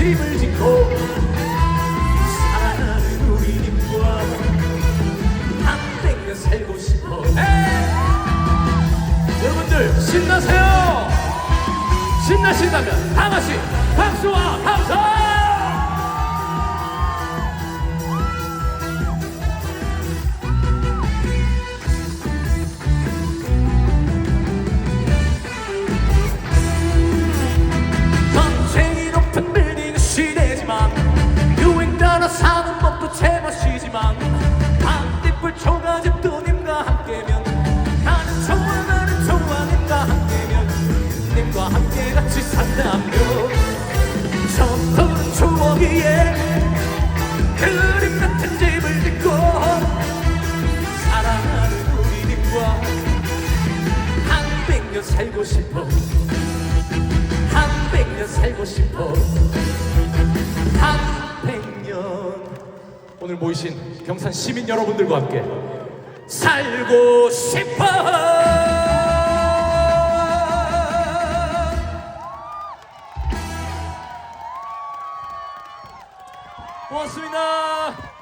집을 짓고 사랑하는 우리 님과 한백년 살고 싶어. 여러분들 신나세요? 신나신다면 다같이 박수와 위에 그림 같은 집을 짓고 사랑하는 우리 님과 한 백 년 살고 싶어. 한 백 년 살고 싶어. 한 백 년. 오늘 모이신 경산 시민 여러분들과 함께 살고 싶어 고맙습니다